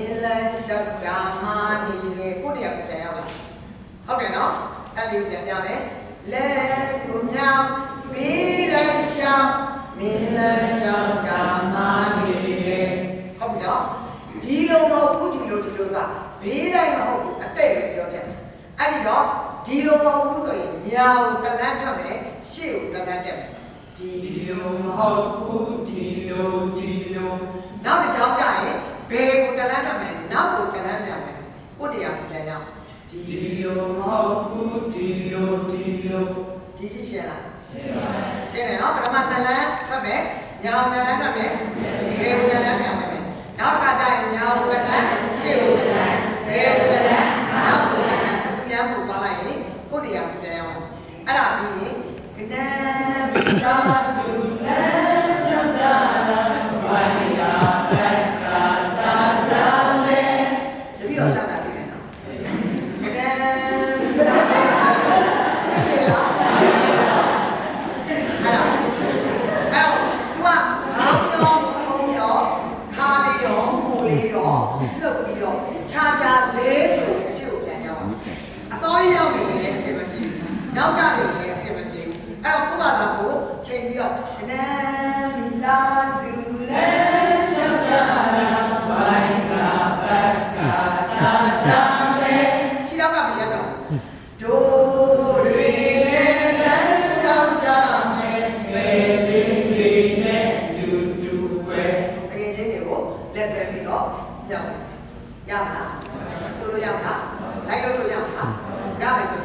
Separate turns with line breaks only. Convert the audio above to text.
င်းလန်းလျှောက်တာမာနေတယ်ကိုတရားကိုပြန်ရပါဟုတ်တယ်နော်အဲ့လေးပြန်ပြမယ်လဲကိုမြောင်မင်းလန်းလျှောက်မင်းလန်းလျှောက်တာမာနေတယ်ဟုတ်ပြီနော်ဒီလိုမဟုတ်ဘူးဒီလိုဒီလိုစားဘေးတိုင်းမဟုတ်ဘူးအတိတ်ပဲပြောချင်တယ်အဲ့ဒီတော့ဒီလိုမဟုတ်ဘူးဆိုရင်ညာကိုတလန်းထွက်မယ်ရှေ့ကိုတလန်းတက်မယ်ဒီလိုမဟုတ်ဘူးဒီလိုဒီလိုနောက်တစ်ကြောင်းကြရင်ဘယ်ကိုတ လန်းထွက်မယ်နောက်ကိုတလန်းပြန်မယ်ကိုတရားကိုပြန်ရအောင်ဒီလိုမဟုတ်ဘူးဒီလိုဒီလိုဒီကြည့်ရှင်းလားရှင်းပါရှင်းတယ်နော်ပထမတလန်းထွက်မယ်ညာကိုတလန်းထွက်မယ်ဘယ်ကိုတလန်းပြန်မယ်နောက်တစ်ခါကျရင်ညာကိုတလန်းရှေ့ကိုတလန်းဘယ်ကိုတလန်းနောက်ကိုတလန်းစကူရမ်းကိုသွားလိုက်ရင်ကိုတရားကိုပြန်ရအောင်အဲ့ဒါပြီးရင်ကနန်းပိတာ ပေးတော့လှုပ်ပြီးတော့ခြားခြားလဲဆိုရင်အရှိကိုပြန်ရောက်အောင်အစောကြီးရောက်နေရင်လည်းအဆင်မပြေဘူးနောက်ကျနေရင်လည်းအဆင်မပြေဘူးအဲ့တော့ကိုယ့်ဘာသာကိုချိန်ပြီးတော့အနန္တသာစုလဲရှောက်ကြတာဘိုင်းကပတ်ကခြားခြား င်းတွေကိုလက်ဆွဲပြီးတော့ညောင်းရမှာဆိုလို့ရမှာလိုက်လို့ရမှာရပါစေ